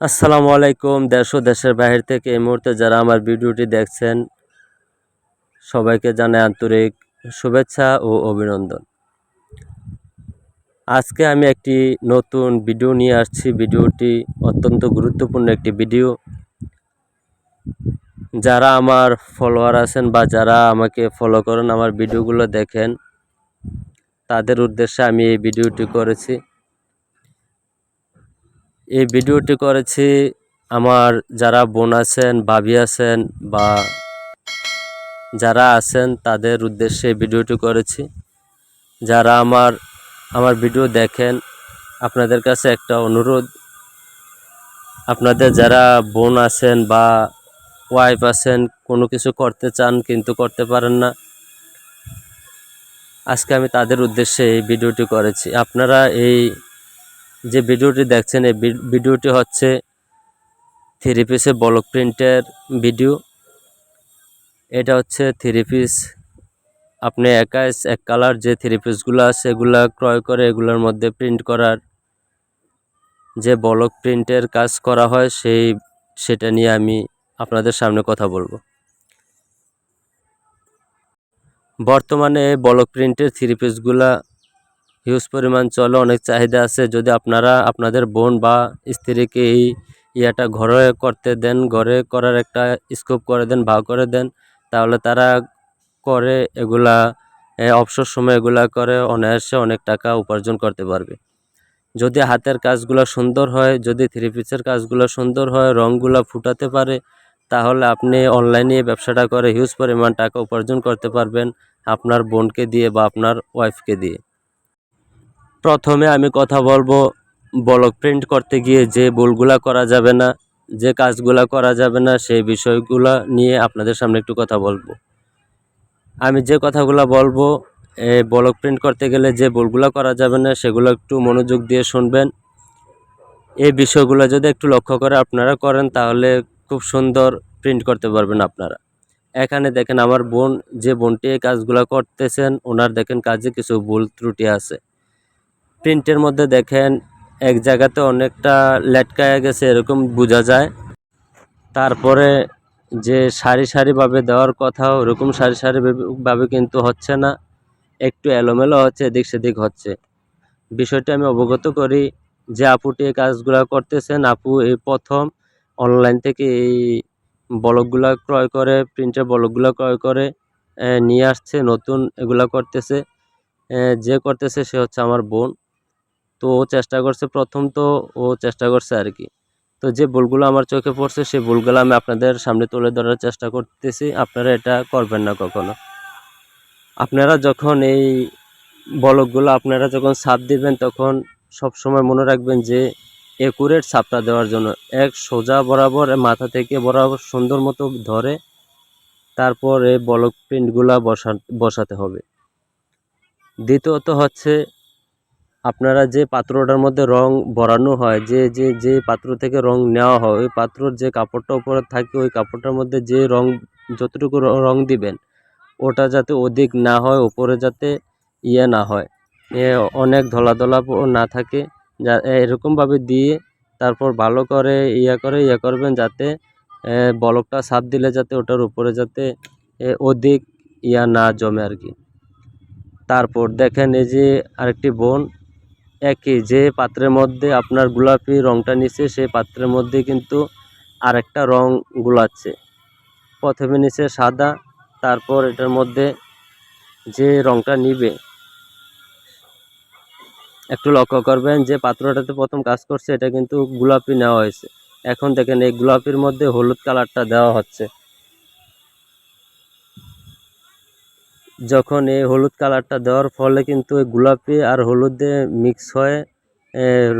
আসসালামু আলাইকুম, দেশ ও দেশের বাহির থেকে এই মুহূর্তে যারা আমার ভিডিওটি দেখছেন, সবাইকে জানাই আন্তরিক শুভেচ্ছা ও অভিনন্দন। আজকে আমি একটি নতুন ভিডিও নিয়ে আসছি। ভিডিওটি অত্যন্ত গুরুত্বপূর্ণ একটি ভিডিও। যারা আমার ফলোয়ার আছেন বা যারা আমাকে ফলো করেন, আমার ভিডিওগুলো দেখেন, তাদের উদ্দেশ্যে আমি এই ভিডিওটি করেছি। এই ভিডিওটি করেছি আমার যারা বোন আছেন, ভাবি আছেন বা যারা আছেন, তাদের উদ্দেশ্যে ভিডিওটি করেছি। যারা আমার আমার ভিডিও দেখেন, আপনাদের কাছে একটা অনুরোধ। আপনাদের যারা বোন আছেন বা ওয়াইফ আছেন, কোনো কিছু করতে চান কিন্তু করতে পারেন না। আজকে আমি তাদের উদ্দেশ্যে এই ভিডিওটি করেছি। আপনারা এই যে ভিডিওটি দেখছেন, এই ভিডিওটি হচ্ছে থ্রি পিসে ব্লক প্রিন্টের ভিডিও এটা হচ্ছে থ্রি পিস আপনি একাই এক কালার যে থ্রি পিসগুলো আছে, এগুলা ক্রয় করে এগুলোর মধ্যে প্রিন্ট করার যে ব্লক প্রিন্টের কাজ করা হয়, সেই, সেটা নিয়ে আমি আপনাদের সামনে কথা বলব। বর্তমানে ব্লক প্রিন্টের থ্রি পিসগুলা হিউজ পরিমাণ চলে, অনেক চাহিদা আছে। যদি আপনারা আপনাদের বোন বা স্ত্রীকে এই ইয়াটা ঘরে করতে দেন, ঘরে করার একটা স্কোপ করে দেন, ভাগ করে দেন, তাহলে তারা করে এগুলা অবসর সময় এগুলা করে অনায়াসে অনেক টাকা উপার্জন করতে পারবে। যদি হাতের কাজগুলো সুন্দর হয়, যদি থ্রি পিসের কাজগুলো সুন্দর হয় রঙগুলো ফুটাতে পারে, তাহলে আপনি অনলাইনে ব্যবসাটা করে হিউজ পরিমাণ টাকা উপার্জন করতে পারবেন আপনার বোনকে দিয়ে বা আপনার ওয়াইফকে দিয়ে। প্রথমে আমি কথা বলব ব্লক প্রিন্ট করতে গিয়ে যে ভুলগুলা করা যাবে না, যে কাজগুলা করা যাবে না, সেই বিষয়গুলো নিয়ে আপনাদের সামনে একটু কথা বলব। আমি যে কথাগুলো বলব এই ব্লক প্রিন্ট করতে গেলে যে ভুলগুলো করা যাবে না, সেগুলো একটু মনোযোগ দিয়ে শুনবেন। এই বিষয়গুলো যদি একটু লক্ষ্য করে আপনারা করেন, তাহলে খুব সুন্দর প্রিন্ট করতে পারবেন আপনারা। এখানে দেখেন আমার বোন, যে বোনটি এই কাজগুলো করতেছেন, ওনার দেখেন কাজে কিছু ভুল ত্রুটি আছে। প্রিন্টের মধ্যে দেখেন, এক জায়গাতে অনেকটা লেটকায়া গেছে, এরকম বোঝা যায়। তারপরে যে সারি সারিভাবে দেওয়ার কথা ওরকম সারি সারিভাবে কিন্তু হচ্ছে না। একটু এলোমেলো হচ্ছে, এদিক সেদিক হচ্ছে। বিষয়টি আমি অবগত করি যে আপুটি এই কাজগুলো করতেছেন। আপু এই প্রথম অনলাইন থেকে এই বলকগুলা ক্রয় করে, প্রিন্টের বলকগুলো ক্রয় করে নিয়ে আসছে, নতুন এগুলা করতেছে। যে করতেছে সে হচ্ছে আমার বোন। তো ও চেষ্টা করছে প্রথম তো ও চেষ্টা করছে আর কি। তো যে ভুলগুলো আমার চোখে পড়ছে সেই ভুলগুলো আমি আপনাদের সামনে তুলে ধরার চেষ্টা করতেছি। আপনারা এটা করবেন না কখনো। আপনারা যখন এই বলকগুলো আপনারা যখন ছাপ দিবেন, তখন সব সময় মনে রাখবেন যে একুরেট ছাপটা দেওয়ার জন্য, এক সোজা বরাবর মাথা থেকে বরাবর সুন্দর মতো ধরে তারপর এই বলক প্রিন্টগুলো বসা, বসাতে হবে। দ্বিতীয়ত হচ্ছে আপনারা যে পাত্রটার মধ্যে রং ভরানো হয়, যে যে যে পাত্র থেকে রং নেওয়া হয়, ওই পাত্রর যে কাপড়টা উপরে থাকে, ওই কাপড়টার মধ্যে যে রং, যতটুকু র- দিবেন, ওটা যাতে অধিক না হয়, উপরে যাতে ইয়ে না হয়। এ অনেক ধলা ধলা না থাকে, যা এরকমভাবে দিয়ে তারপর ভালো করে ইয়া করে ইয়ে করবেন যাতে বলকটা ছাপ দিলে যাতে ওটার উপরে যাতে অধিক ইয়া না জমে আর কি। তারপর দেখেন এই যে আরেকটি বোন একই, যে পাত্রের মধ্যে আপনার গোলাপি রংটা নিচে সেই পাত্রের মধ্যে কিন্তু আরেকটা রং গুলাচ্ছে। প্রথমে নিচে সাদা, তারপর এটার মধ্যে যে রংটা নিবে, একটু লক্ষ্য করবেন যে পাত্রটাতে প্রথম কাজ করছে, এটা কিন্তু গোলাপি নেওয়া হয়েছে। এখন দেখেন এই গোলাপির মধ্যে হলুদ কালারটা দেওয়া হচ্ছে। যখন এই হলুদ কালারটা দেওয়ার ফলে কিন্তু এই গোলাপি আর হলুদে মিক্স হয়ে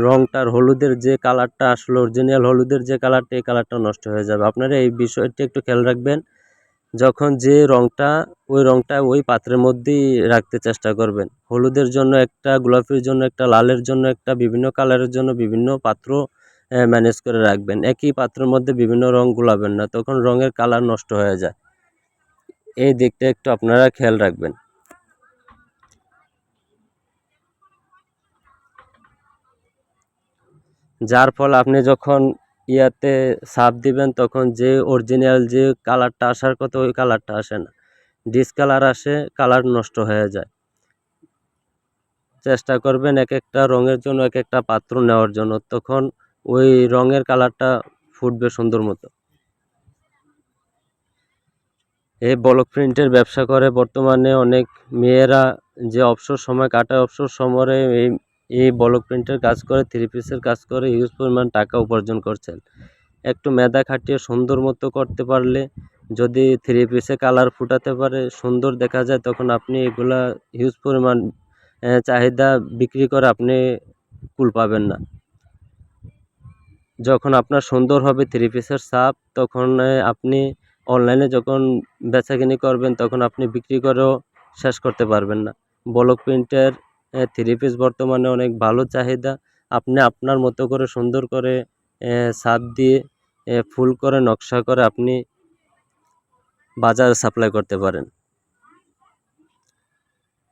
রংটার হলুদের যে কালারটা আসলে অরিজিনাল হলুদের যে কালারটা, এই কালারটা নষ্ট হয়ে যাবে। আপনারা এই বিষয়টি একটু খেয়াল রাখবেন। যখন যে রংটা, ওই রংটা ওই পাত্রের মধ্যেই রাখতে চেষ্টা করবেন। হলুদের জন্য একটা, গোলাপির জন্য একটা, লালের জন্য একটা, বিভিন্ন কালারের জন্য বিভিন্ন পাত্র ম্যানেজ করে রাখবেন। একই পাত্রের মধ্যে বিভিন্ন রং গুলাবেন না, তখন রঙের কালার নষ্ট হয়ে যায়। এই দিকটা একটু আপনারা খেয়াল রাখবেন। যার ফলে আপনি যখন ইয়াতে সাপ দিবেন, তখন যে অরিজিনাল যে কালারটা আসার কথা, ওই কালারটা আসে না। ডিসকালার আসে কালার নষ্ট হয়ে যায়। চেষ্টা করবেন এক একটা রঙের জন্য, এক একটা পাত্র নেওয়ার জন্য। তখন ওই রঙের কালারটা ফুটবে সুন্দর মতো। এই ব্লক প্রিন্টের ব্যবসা করে। বর্তমানে অনেক মেয়েরা যে অবসর সময় কাটায়, অবসর সময়ে এই এই ব্লক প্রিন্টের কাজ করে, থ্রি পিসের কাজ করে হিউজ পরিমাণ টাকা উপার্জন করছেন। একটু মেধা খাটিয়ে সুন্দর মতো করতে পারলে যদি থ্রি পিসে কালার ফুটাতে পারে, সুন্দর দেখা যায়, তখন আপনি এগুলা হিউজ পরিমাণ চাহিদা বিক্রি করে আপনি কুল পাবেন না। যখন আপনার সুন্দর হবে থ্রি পিসের সাপ তখন আপনি অনলাইনে যখন বেচাকিনি করবেন, তখন আপনি বিক্রি করেও শেষ করতে পারবেন না। ব্লক প্রিন্টের থ্রি পিস বর্তমানে অনেক ভালো চাহিদা। আপনি আপনার মতো করে সুন্দর করে সাপ দিয়ে ফুল করে, নকশা করে আপনি বাজারে সাপ্লাই করতে পারেন।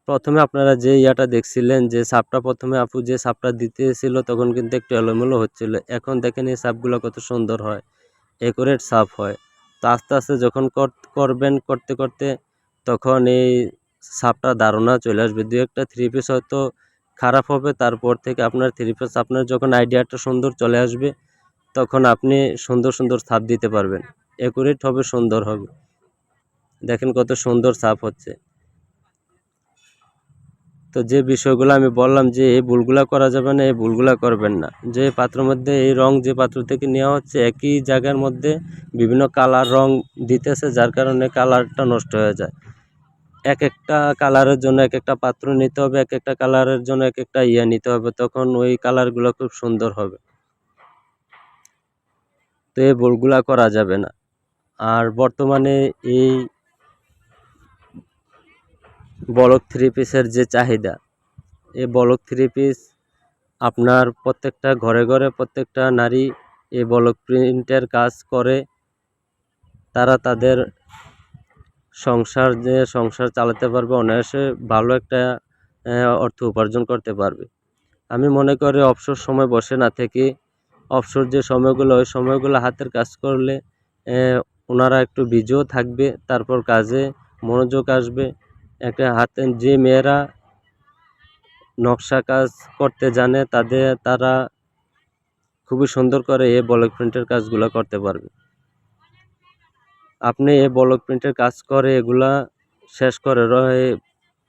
প্রথমে আপনারা যে ইয়াটা দেখছিলেন, যে সাপটা প্রথমে আপু যে সাপটা দিতেছিল, তখন কিন্তু একটু এলোমেলো হচ্ছিল। এখন দেখেন এই সাপগুলো কত সুন্দর হয়। একুরেট সাপ হয়। তো আস্তে আস্তে যখন কর- করবেন, করতে করতে তখন এই সাপটা ধারণা চলে আসবে। দু একটা থ্রি পিস হয়তো খারাপ হবে, তারপর থেকে আপনার থ্রি পিস আপনার যখন আইডিয়াটা সুন্দর চলে আসবে, তখন আপনি সুন্দর সুন্দর সাপ দিতে পারবেন। একুরেট হবে, সুন্দর হবে। দেখেন কত সুন্দর সাপ হচ্ছে। তো যে বিষয়গুলো আমি বললাম যে এই ভুলগুলো করা যাবে না, এই ভুলগুলো করবেন না। যে পাত্রের মধ্যে এই রং যে পাত্র থেকে নেওয়া হচ্ছে, একই জায়গার মধ্যে বিভিন্ন কালার রং দিতেছে, যার কারণে কালারটা নষ্ট হয়ে যায়। এক একটা কালারের জন্য এক একটা পাত্র নিতে হবে, এক একটা কালারের জন্য এক একটা ইয়ে নিতে হবে, তখন ওই কালারগুলো খুব সুন্দর হবে। তো এই ভুলগুলা করা যাবে না। আর বর্তমানে এই বলক থ্রি পিসের যে চাহিদা, এই বলক থ্রি পিস আপনার প্রত্যেকটা ঘরে ঘরে প্রত্যেকটা নারী এই বলক প্রিন্টের কাজ করে। তারা তাদের সংসার যে সংসার চালাতে পারবে, অনায়াসে ভালো একটা অর্থ উপার্জন করতে পারবে। আমি মনে করি অবসর সময় বসে না থেকে, অবসর যে সময়গুলো, ওই সময়গুলো হাতের কাজ করলে ওনারা একটু বিজিও থাকবে, তারপর কাজে মনোযোগ আসবে। একটা হাতে যে মেয়েরা নকশা কাজ করতে জানে, তাদের, তারা খুবই সুন্দর করে এই ব্লক প্রিন্টের কাজগুলো করতে পারবে। আপনি এই ব্লক প্রিন্টের কাজ করে এগুলা শেষ করে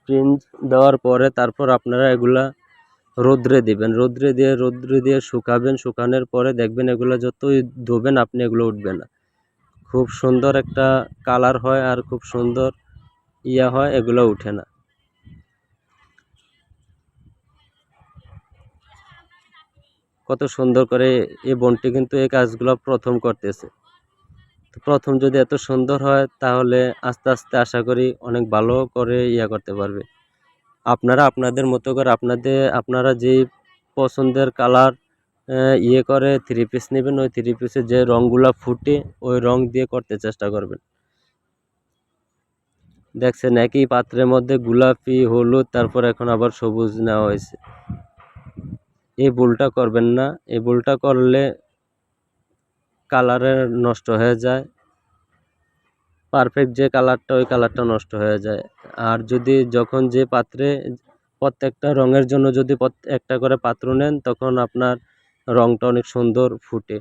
প্রিন্ট দেওয়ার পরে তারপর আপনারা এগুলা রোদ্রে দিবেন। রোদ্রে দিয়ে রোদ্রে দিয়ে শুকাবেন, শুকানোর পরে দেখবেন এগুলো যতই ধোবেন আপনি এগুলো উঠবে না। খুব সুন্দর একটা কালার হয় আর খুব সুন্দর ইয়া হয়, এগুলো উঠে না। কত সুন্দর করে এই বনটি কিন্তু এই কাজগুলো প্রথম করতেছে। প্রথম যদি এত সুন্দর হয়, তাহলে আস্তে আস্তে আশা করি অনেক ভালো করে ইয়া করতে পারবে। আপনারা আপনাদের মতো করে আপনাদের, আপনারা যেই পছন্দের কালার ইয়ে করে থ্রি পিস নেবেন, ওই থ্রি পিসের যে রঙগুলো ফুটে, ওই রং দিয়ে করতে চেষ্টা করবেন। দেখছেন, একই পাত্রের মধ্যে গোলাপি, হলুদ, তারপর এখন আবার সবুজ নেওয়া হয়েছে। এই ভুলটা করবেন না। এই ভুলটা করলে কালারের নষ্ট হয়ে যায়। পারফেক্ট যে কালারটা, ওই কালারটা নষ্ট হয়ে যায়। আর যদি যখন যে পাত্রে, প্রত্যেকটা রঙের জন্য যদি একটা করে পাত্র নেন, তখন আপনার রঙটা অনেক সুন্দর ফুটে।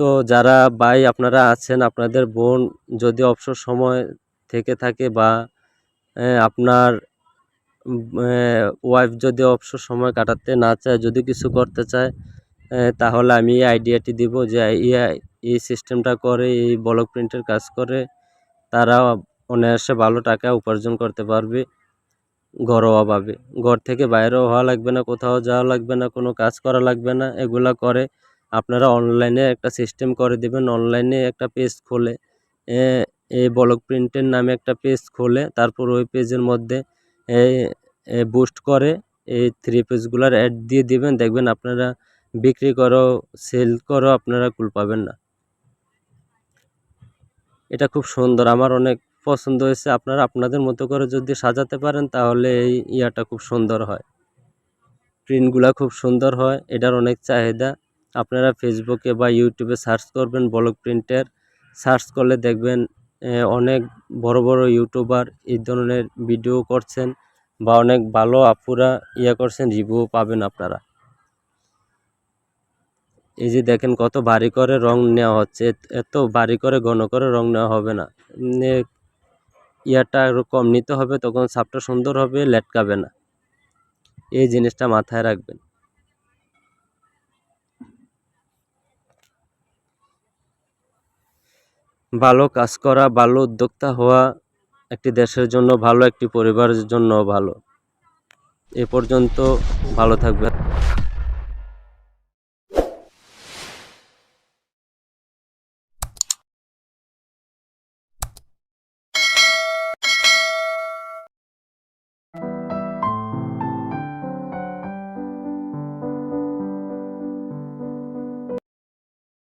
তো যারা ভাই আপনারা আছেন, আপনাদের বোন যদি অবসর সময় থেকে থাকে বা আপনার ওয়াইফ যদি অবসর সময় কাটাতে না চায়, যদি কিছু করতে চায় তাহলে আমি এই আইডিয়াটি দিব যে এই সিস্টেমটা করে, এই ব্লক প্রিন্টের কাজ করে, তারা অনায়াসে ভালো টাকা উপার্জন করতে পারবে ঘরোয়াভাবে। ঘর থেকে বাইরেও হওয়া লাগবে না, কোথাও যাওয়া লাগবে না, কোনো কাজ করা লাগবে না, এগুলা করে আপনারা অনলাইনে একটা সিস্টেম করে দেবেন। অনলাইনে একটা পেজ খোলে এই ব্লক প্রিন্টের নামে একটা পেজ খোলে, তারপর ওই পেজের মধ্যে বুস্ট করে, এই থ্রি পেজগুলোর অ্যাড দিয়ে দিবেন। দেখবেন আপনারা বিক্রি করো সেল করো, আপনারা কুল পাবেন না। এটা খুব সুন্দর। আমার অনেক পছন্দ হয়েছে। আপনারা আপনাদের মতো করে যদি সাজাতে পারেন, তাহলে এই ইয়াটা খুব সুন্দর হয়। প্রিন্টগুলা খুব সুন্দর হয়। এটার অনেক চাহিদা। আপনারা ফেসবুকে বা ইউটিউবে সার্চ করবেন ব্লক প্রিন্টের সার্চ করলে দেখবেন অনেক বড় বড় ইউটিউবার এই ধরনের ভিডিও করছেন বা অনেক ভালো আপুরা ইয়ে করছেন রিভিউ পাবেন আপনারা। এই যে দেখেন কত ভারী করে রং নেওয়া হচ্ছে। এত- ভারী করে, ঘন করে রং নেওয়া হবে না। ইয়াটা আরও কম নিতে হবে, তখন সাপটা সুন্দর হবে, লেটকাবে না। এই জিনিসটা মাথায় রাখবেন। ভালো কাজ করা, ভালো উদ্যোক্তা হওয়া একটি দেশের জন্য ভালো, একটি পরিবারের জন্য ভালো। এ পর্যন্ত ভালো থাকবেন।